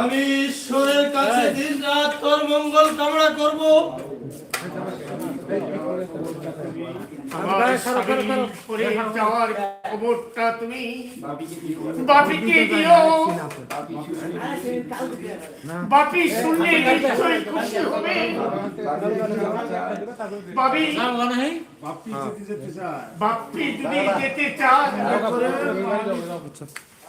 আমি ঈশ্বরের কাছে দিন রাত তোর মঙ্গল কামনা করব। যাওয়ার খবরটা তুমি বাপিকে দিও। বাপি শুনলে নিশ্চয়ই খুশি হবে। বাপি বাপি যদি যেতে চান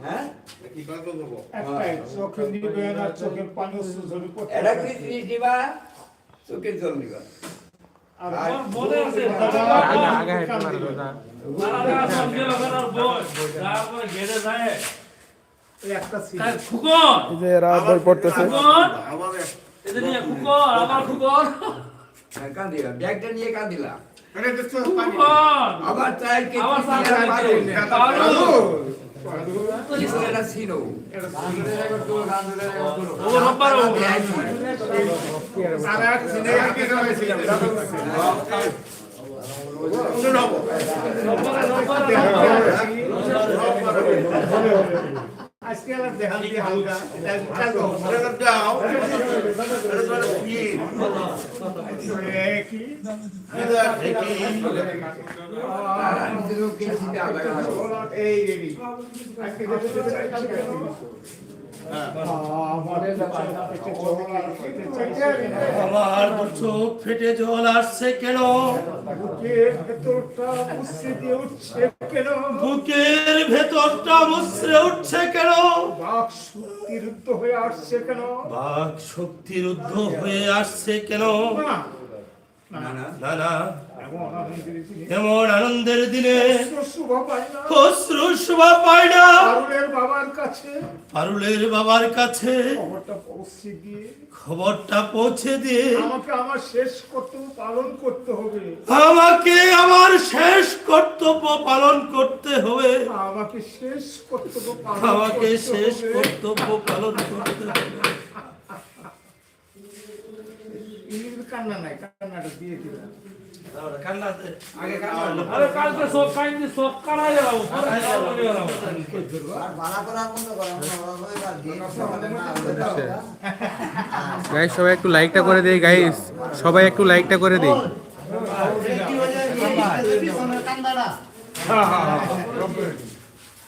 হ্যাঁ এটা কি দিবা চোখের জল দিবা হ্যাঁ, নিয়ে আবার চাই কে আবার চাই কে এটা ছিল আর আগে হয়েছিল আজকে আর দেখান হালকা এই রেডি আমার চোখ ফেটে জল আসছে কেন বুকের ভেতরটা উচ্ছে উঠছে কেন? বুকের ভেতরটা মুসরে উঠছে কেন বাক শক্তিরুদ্ধ হয়ে আসছে কেন? বাক শক্তিরুদ্ধ হয়ে আসছে কেন না। না না। এমন আনন্দের দিনে না শোভা পায় না পারুলের বাবার কাছে। পারুলের বাবার কাছে খবরটা পৌঁছে দিয়ে। খবরটা পৌঁছে দিয়ে আমাকে আমার শেষ কর্তব্য পালন করতে হবে। আমাকে আমার শেষ কর্তব্য পালন করতে হবে। আমাকে শেষ কর্তব্য আমাকে শেষ কর্তব্য পালন করতে হবে। ইংরেজি কান্না নাই কান্নাটা দিয়ে সবাই একটু লাইকটা করে দেই গাইস সবাই একটু লাইকটা করে দেই।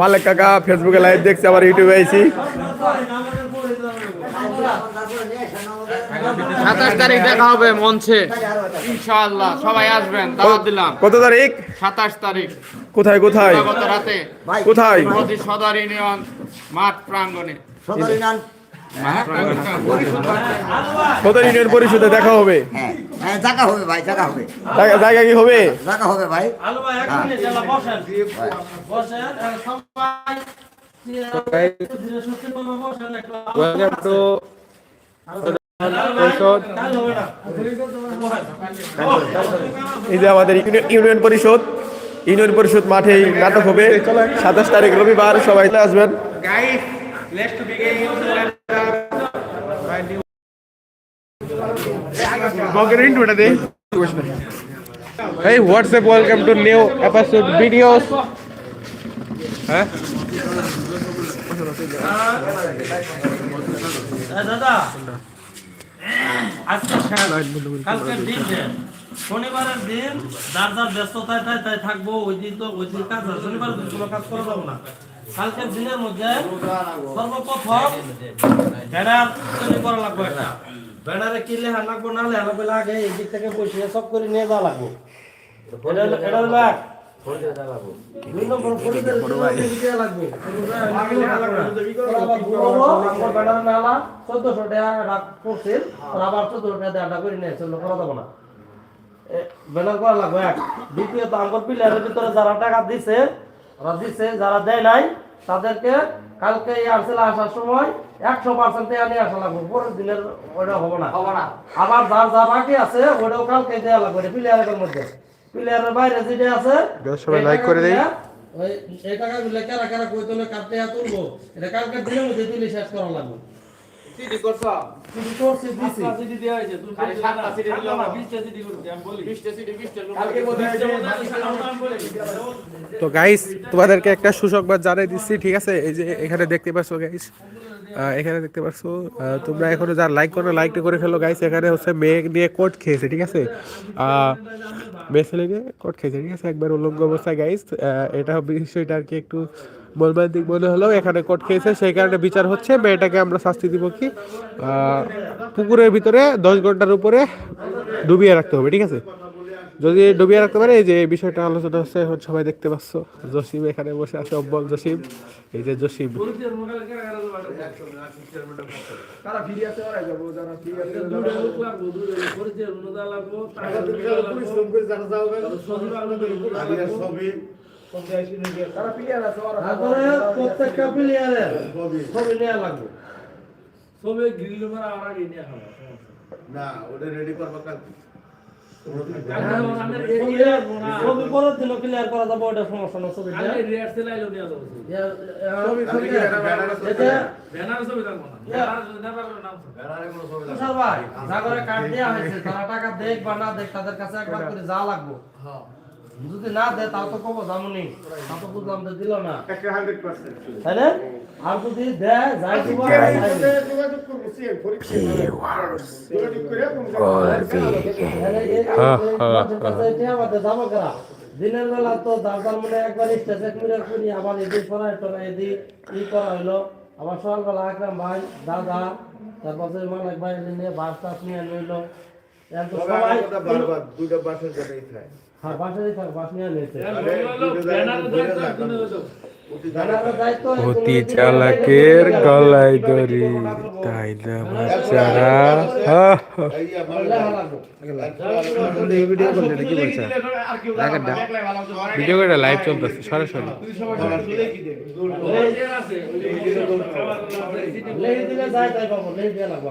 মালিক কাকা ফেসবুকে লাইভ দেখছে আবার ইউটিউবে আইছি। সাতাশ তারিখ দেখা হবে মঞ্চে। ইনশাআল্লাহ সবাই আসবেন দাওয়াত দিলাম। কত তারিখ? সাতাশ তারিখ। কোথায় কোথায়? গত রাতে। কোথায়? সদর ইউনিয়ন মাঠ প্রাঙ্গণে। মাঠ প্রাঙ্গণে। কত ইউনিয়ন পরিষদে দেখা হবে। হ্যাঁ। হ্যাঁ হবে ভাই জায়গা হবে। জায়গা- কি হবে? জায়গা হবে ভাই। আলু ভাই এক মিনিট চলা বসেন এই যে আমাদের ইউনিয়ন পরিষদ ইউনিয়ন পরিষদ মাঠেই নাটক হবে সাতাশ তারিখ রবিবার সবাই আসবেন Hey, what's up? Welcome to new episode videos. হ্যাঁ দাদা আজকে কালকের দিন শনিবারের দিন যার যার ব্যস্ততায় তাই তাই থাকব ওই দিন তো ওই দিন কাজ শনিবার দিন কোনো কাজ করা যাব না। কালকের দিনের মধ্যে সর্বপ্রথম ব্যানার তৈরি করা লাগবে একটা। ব্যানারে কি লেখা লাগবো না লেখা লাগবে আগে এই দিক থেকে বসে সব করে নিয়ে যাওয়া লাগবো। এটা হলো এক। দুই নম্বর পরিচয় দিতে লাগবে। ওরা আবার ঘুমাবো, আমার ব্যানারে নালা 1400 টাকা করছিল, আবার 1400 টাকা দেড়টা করে নিয়ে চলল, করা যাবে না। ব্যানার করা লাগবে এক। দ্বিতীয়ত আমার পিলারের ভিতরে যারা টাকা দিছে ওরা দিছে যারা দেয় নাই তাদেরকে কালকে এই আর্সেল আসার সময় একশো পার্সেন্ট নিয়ে আসা লাগবে পরের দিনের ওটা হবে না আবার যার যা বাকি আছে ওটাও কালকে দেওয়া লাগবে প্লেয়ারের মধ্যে প্লেয়ারের বাইরে যেটা আছে সবাই এই করে দেই। ওই এই টাকাগুলো কারা কারা কই তোলে কাটতে তুলবো? এটা কালকে দিনের মধ্যে তুলে শেষ করা লাগবে। সিটি করছ? শুধু করছি দিছি। সিটি দেওয়া হয়েছে তুমি খালি সাতটা সিটি দিলে না 20টা সিটি করতে আমি বলি। 20টা সিটি 20টা কালকে বোধহয় তো গাইস তোমাদেরকে একটা সুসংবাদ জানাই দিচ্ছি ঠিক আছে? এই যে এখানে দেখতে পাচ্ছ গাইস এখানে দেখতে পাচ্ছ তোমরা এখনও যারা লাইক করো লাইকটা করে ফেলো গাইস এখানে হচ্ছে মেয়ে নিয়ে কোট খেয়েছে, ঠিক আছে? মেয়ে ছেলে নিয়ে কোট খেয়েছে, ঠিক আছে? একবার উলঙ্গ অবস্থায় গাইস এটা বিষয়টা আর কি একটু মর্মান্তিক মনে হলেও এখানে কোট খেয়েছে। সেই কারণে বিচার হচ্ছে, মেয়েটাকে আমরা শাস্তি দিব কি? পুকুরের ভিতরে দশ ঘণ্টার উপরে ডুবিয়ে রাখতে হবে, ঠিক আছে? যদি ডুবিয়ে রাখতে পারে এই যে এই বিষয়টা আলোচনা হচ্ছে এখন সবাই দেখতে পাচ্ছ। জসিম এখানে বসে আছে অব্বল জসিম। এই যে জসিম। প্রত্যেকটা প্লেয়ারের ছবি নেওয়া লাগবে না ওটা রেডি করব কাল ছবি পরের দিন ক্লিয়ার করা যাবে ওটা না ছবি তুষার ভাই জাগরে কার্ড দেওয়া হয়েছে তারা টাকা দেখ বা না। দেখ তাদের কাছে একবার করে যা লাগবো যদি না দেয় তাও তো কবো জামুনি। তা তো বুঝলাম যে দিল না। একটা তাই না আর যদি দেয় যাই দিনের বেলা তো দারদার মনে একবার স্টেজে মিলে করি আবার এদিক করা এটা এদিক ই করা হইল। আবার সকালবেলা আকরাম ভাই দাদা তারপর মালিক ভাই নিয়ে বাস টাস নিয়ে বারবার দুইটা বাসের জন্যই খায় হ্যাঁ অতি চালাকের গলায় দড়ি তাই না বাচ্চারা ভিডিও করে লাইভ চলতেছে সরাসরি লেগে দিলে যায় তাই পাবো লেগে দিয়ে লাগবো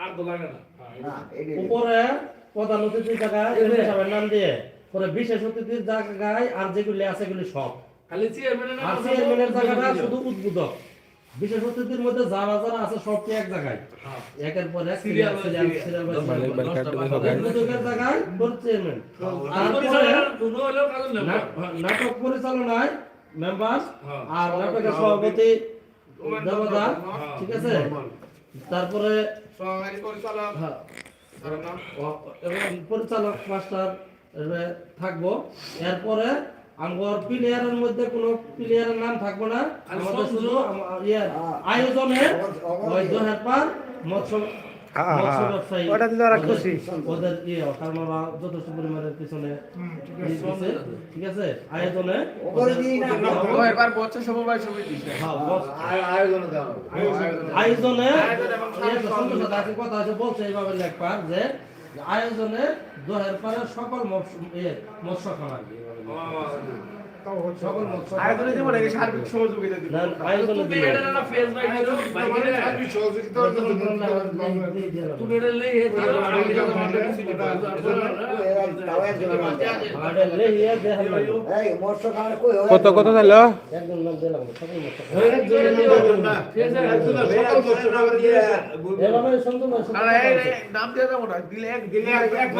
আর তো লাগে না। উপরে প্রধান অতিথির জায়গায় এমপি সাহেবের নাম দিয়ে পরে বিশেষ অতিথির জায়গায় আর যেগুলি আছে এগুলি সব। খালি চেয়ারম্যানের আর চেয়ারম্যানের জায়গাটা শুধু উদ্বোধক। বিশেষ অতিথির মধ্যে যারা যারা আছে সবটি এক জায়গায়। একের পর এক সিরিয়াল সবাই। উদ্বোধকের জায়গায় চেয়ারম্যান নাটক পরিচালনায় মেম্বার হ্যাঁ। আর নাটকের সভাপতি দেবদার ঠিক আছে? তারপরে পরিচালক। হ্যাঁ, এবং পরিচালক মাস্টার থাকব। এরপরে আমার প্লেয়ারের মধ্যে কোনো প্লেয়ারের নাম থাকব না। আমাদের শুধু আমা- ইয়ে, আয়োজনে ওই জহের মৎস্য মৎস্য ব্যবসায়ী ওদের- ইয়ে কারণ ওরা যথেষ্ট পরিমাণের পিছনে ঠিক আছে আয়োজনে এবার বছর সমবায় সমিতি হ্যাঁ, আয়োজনে আয়োজনে। সঙ্গে সাথে আছে কথা আছে বলছে এইভাবে লেখবার যে আয়োজনে দহের পারে সকল মৎস্য ইয়ে, মৎস্য খামার আয়োজনে দিব সার্বিক সহযোগিতা দিব না, আয়োজনে তুমি দিও। এটা না ফেস বাই করো বাইক রে সার্বিক সহযোগিতার জন্য তুমি এটা লই হে দিও আমি এটা তোমাদের সিটি তাও একজন আরে লে ইয়া দেখাল লাগবে। এই মৎস্য খাওয়ার কই হয় কত কত। এই নাম দিয়ে দেবো না দিলে এক দিলে এক এক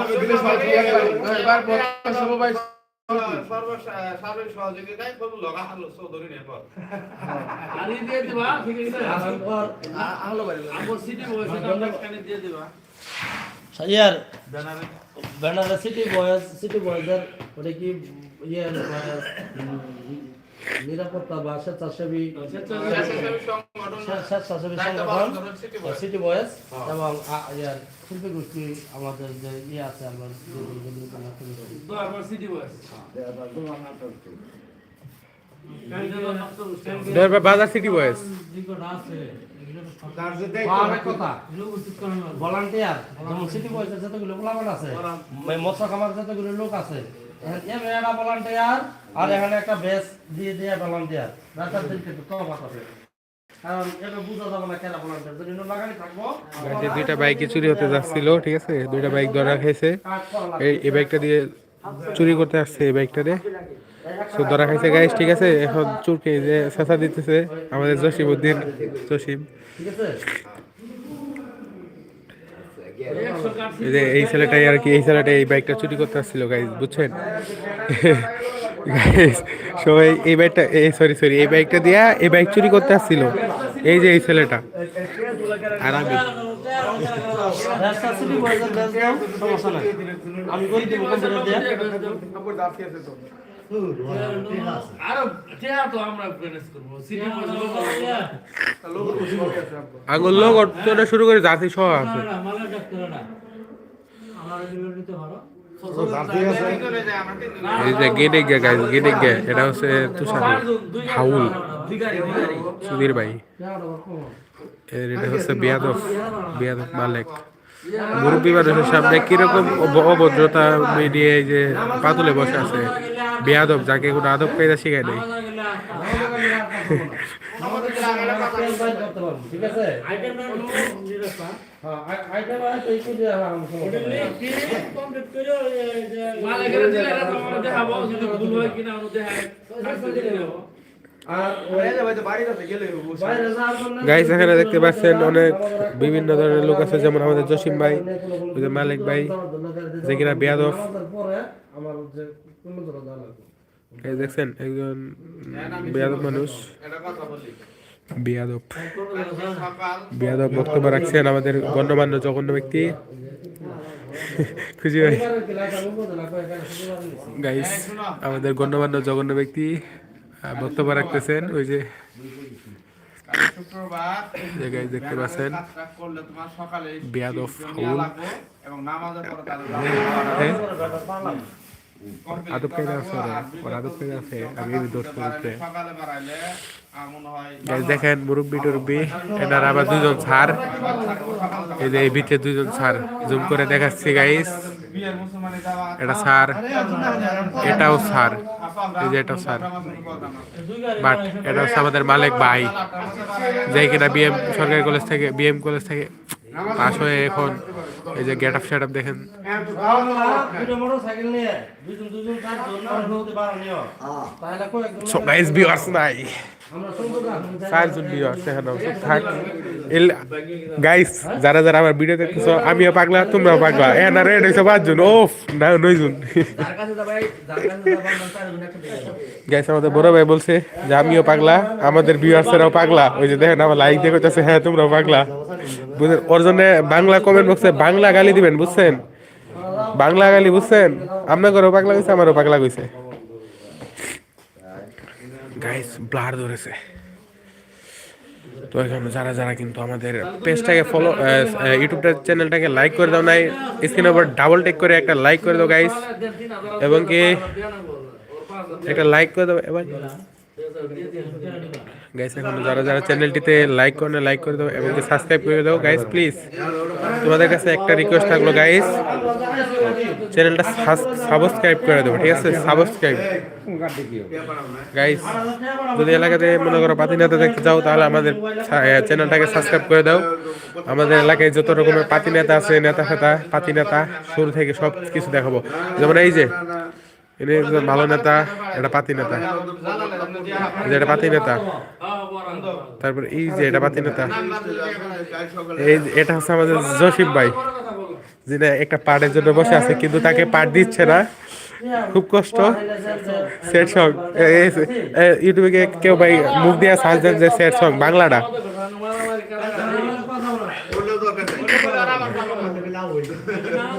ইয়ার ব্যানারে। সিটি বয়েজ সিটি বয়েজের ওটা কি ইয়ে নিরাপত্তা বা স্বেচ্ছাসেবী স্বেচ্ছাসেবী সংগঠন সিটি বয়েজ এবং ইয়ার শিল্পী গোষ্ঠী আমাদের যে ইয়ে আছে আমরা বয়স বাজার সিটি বয়েস ভলান্টিয়ার যেমন সিটি যতগুলো পোলাপান আছে। মৎস্য খামার যতগুলো লোক আছে এখানে একটা ভলান্টিয়ার আর এখানে একটা বেস দিয়ে দিয়ে ভলান্টিয়ার রাস্তার দিন কিন্তু কম আছে কারণ এটা বুঝা যাবে না কেন ভলান্টিয়ার যদি লাগানি থাকব যে দুইটা বাইকে চুরি হতে যাচ্ছিল ঠিক আছে? দুইটা বাইক ধরা খাইছে। এই এই বাইকটা দিয়ে চুরি করতে আসছে এই বাইকটারে সো ধরা খাইছে গাইস ঠিক আছে? এখন চুরকে যে চেঁচা দিতেছে আমাদের জসিম উদ্দিন জসিম। ঠিক আছে একশো কাঠ এই যে এই ছেলেটাই আর কি, এই ছেলেটা এই বাইকটা চুরি করতে আসছিল গাইস বুঝছেন? সবাই এই বাইকটা এই সরি সরি এই বাইকটা দিয়া এই বাইক চুরি করতে আসছিল। এই যে এই ছেলেটা। আর আমি আঙুল লোক শুরু করে জাতি সহ আছে। এই যে গেডে গে গাইস গেডে গে এটা হচ্ছে তুষার হাউল। সুধীর ভাই এর এটা হচ্ছে বিয়াদব বিয়াদব মালিক মুরব্বী মানুষের সামনে কীরকম অভদ্রতা নিয়ে এই যে পাতুলে বসে আছে? বিয়াদব যাকে কোনো আদব কায়দা শিখায় নাই। ঠিক আছে হ্যাঁ হ্যাঁ, হয় গাইস এখানে দেখতে পাচ্ছেন অনেক বিভিন্ন ধরনের লোক আছে যেমন আমাদের জসিম ভাই মালিক ভাই যে কিনা বেয়াদব আমার যে এই দেখছেন একজন বেয়াদব মানুষ। বেয়াদব। বেয়াদব বক্তব্য রাখছেন আমাদের গণ্যমান্য জঘন্য ব্যক্তি। খুশি ভাই। গাইস আমাদের গণ্যমান্য জঘন্য ব্যক্তি বক্তব্য রাখতেছেন ওই যে দেখতে পাচ্ছেন। বেয়াদব এবং নামাজের পরে? আদব কায়দা আছে ওর, আদব কায়দা আছে আমি এই দোষ করতে মনে হয় দেখেন মুরব্বি টুরব্বি এনার আবার দুজন স্যার এই যে এই ভিতরে দুজন স্যার জুম করে দেখাচ্ছি গাইস এটা স্যার এটাও স্যার এই যে এটাও স্যার বাট এটা হচ্ছে আমাদের মালিক ভাই যাই কিনা বিএম সরকারি কলেজ থেকে বিএম কলেজ থেকে পাস হয়ে এখন এই যে গেট আপ সেট আপ দেখেন। সো গাইস ভিউয়ার্স নাই। গাইস যারা যারা আমার ভিডিও আমিও পাগলা পাগলা। এ গাইস আমাদের বড় ভাই বলছে যে, আমিও পাগলা, আমাদের পাগলা। ওই যে দেখেন, আমার লাইক কইতাছে হ্যাঁ তোমরাও পাগলা। বুঝলেন, ওর জন্য বাংলা কমেন্ট বক্সে বাংলা গালি দিবেন, বুঝছেন? বাংলা গালি, বুঝছেন? আপনাদেরও পাগলা কইছে আমারও পাগলা কইছে গাইস ব্লার ধরেছে। তো এখানে যারা যারা কিন্তু আমাদের পেজটাকে ফলো ইউটিউবটা চ্যানেলটাকে লাইক করে দাও নাই স্ক্রিনের উপর ডাবল টেক করে একটা লাইক করে দাও গাইস এবং কি, একটা লাইক করে দাও, এবার গাইস এখন যারা যারা চ্যানেলটিতে লাইক করে না লাইক করে দাও এবং সাবস্ক্রাইব করে দাও। গাইস প্লিজ তোমাদের কাছে একটা রিকোয়েস্ট থাকল গাইস চ্যানেলটা সাবস্ক্রাইব করে দেবো, ঠিক আছে? সাবস্ক্রাইব গাইস যদি এলাকাতে মনে করো পাতি নেতা দেখতে যাও, তাহলে আমাদের চ্যানেলটাকে সাবস্ক্রাইব করে দাও। আমাদের এলাকায় যত রকমের পাতি নেতা আছে নেতা ফেতা পাতি নেতা শুরু থেকে সব কিছু দেখাবো। যেমন এই যে ইনি একজন ভালো নেতা, এটা পাতি নেতা। যে এটা পাতি নেতা। তারপর এই যে এটা পাতি নেতা, এই এটা হচ্ছে আমাদের জসিম ভাই, যিনি একটা পার্টের জন্য বসে আছে, কিন্তু তাকে পার্ট দিচ্ছে না। খুব কষ্ট। সেট সং ইউটিউবে কেউ ভাই মুখ দিয়ে সার্চ দেন যে সেট সং, বাংলাটা বললেও দরকার নেই বললে পড়া দরকার নেই, যে খালি আমাদের উপর পাঠাবো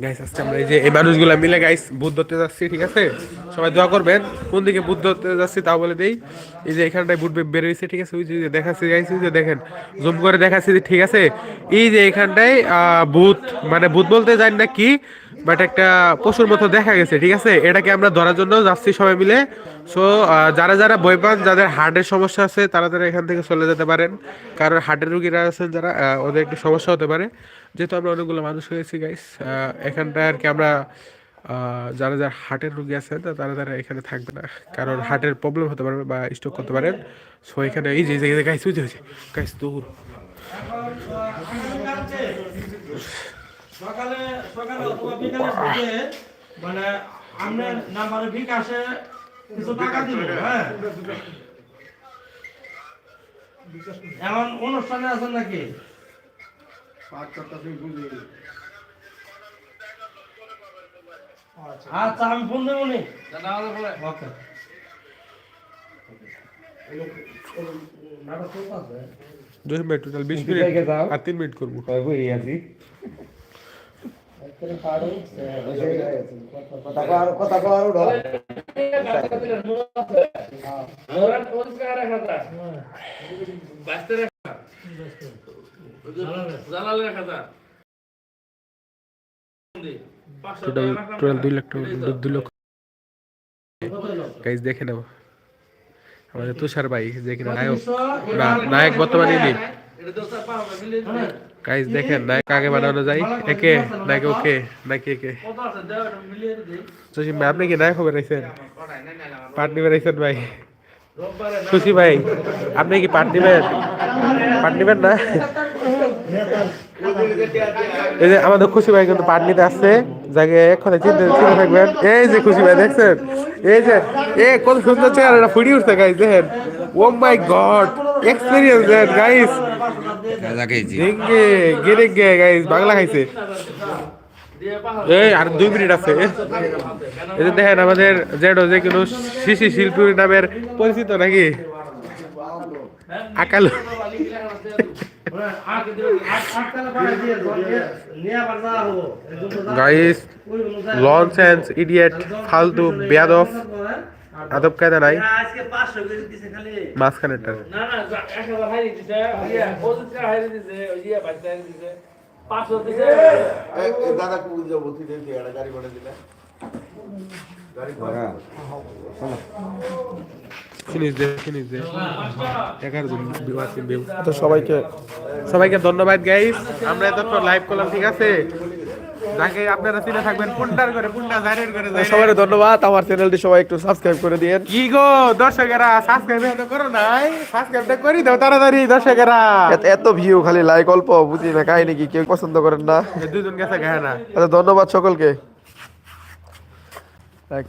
গাইস আজকে আমরা এই যে এই মানুষগুলা মিলে গাইস বুধ ধরতে যাচ্ছি, ঠিক আছে? সবাই দোয়া করবেন। কোন দিকে বুধ ধরতে যাচ্ছি তা বলে দেই। এই যে এখানটায় বুট বেরোইছে ঠিক আছে? ওই যে দেখাচ্ছি গাইস ওই যে দেখেন, জুম করে দেখাচ্ছি, ঠিক আছে? এই যে এখানটায় বুথ মানে ভূত বলতে জানি না কি বাট একটা পশুর মতো দেখা গেছে, ঠিক আছে? এটাকে আমরা ধরার জন্য যাচ্ছি সবাই মিলে। সো যারা যারা বই পান, যাদের হার্টের সমস্যা আছে, তারা তারা এখান থেকে চলে যেতে পারেন। কারণ হার্টের রুগীরা আছেন যারা ওদের একটু সমস্যা হতে পারে। যেহেতু আমরা অনেকগুলো মানুষ হয়েছি গাইস এখানটায় আর কি আমরা যারা যারা হার্টের রুগী আছেন তারা তারা এখানে থাকবে না। কারণ হার্টের প্রবলেম হতে পারবে বা স্ট্রোক করতে পারেন। সো এখানে এই যে গাইস হয়েছে গাইস দূর সকালে সকালে অথবা বিকালে থেকে মানে আপনার নাম্বারে বিকাশে কিছু টাকা দিব হ্যাঁ। এমন অনুষ্ঠানে আছেন নাকি? আচ্ছা আমি ফোন দেবো নি? ওকে। দুই মিনিট টোটাল বিশ মিনিট আর তিন মিনিট করব। দুই লাখ টাকা দু- দুই লক্ষ গাইজ দেখে নাও। আমাদের তুষার ভাই যে কিনা নায়ক না নায়ক বর্তমানে গাইজ দেখেন নায়ক আগে বানানো যায়। একে নায়ক ওকে নাকি একে মিলিয়ে ভাই আপনি কি নায়ক হবে রাইছেন পার্ট নিবে রাইছেন ভাই। খুশি ভাই, আপনি কি পার্ট নিবেন? পার্ট নিবেন না? এই যে আমাদের খুশি ভাই কিন্তু পার্ট নিতে আসছে। যাকে এক্ষণে চিনতে চিনতে থাকবেন। এই যে খুশি ভাই, দেখছেন? এই যে এ, কত সুন্দর চেহারাটা ফুটি উঠছে গাইস দেখেন। ও my god experience then guys ডিঙ্গে গিরে গে গাইস বাংলা খাইছে। এই আর দুই মিনিট আছে। এই যে দেখেন আমাদের জেডো যে কোনো শিশি শিল্পী নামের পরিচিত নাকি? আকাল। গাইস লং সেন্স ইডিয়েট ফালতু বেয়াদব। আদব কায়দা নাই? মাঝখানেরটা তো সবাইকে সবাইকে ধন্যবাদ গাইস আমরা এতক্ষণ লাইভ করলাম ঠিক আছে? যাকে আপনারা চিনে থাকবেন পুন্ডার করে পুন্ডা করে ধন্যবাদ। আমার চ্যানেলটি সবাই একটু সাবস্ক্রাইব করে দিয়েন। কি গো দর্শকেরা সাবস্ক্রাইব তো করো নাই। সাবস্ক্রাইবটা করি দাও তাড়াতাড়ি দর্শকেরা। এত- এত ভিউ খালি লাইক অল্প বুঝি না কাহিনী কি কেউ পছন্দ করেন না। দুজন গেছে গায়ে না। আচ্ছা ধন্যবাদ সকলকে।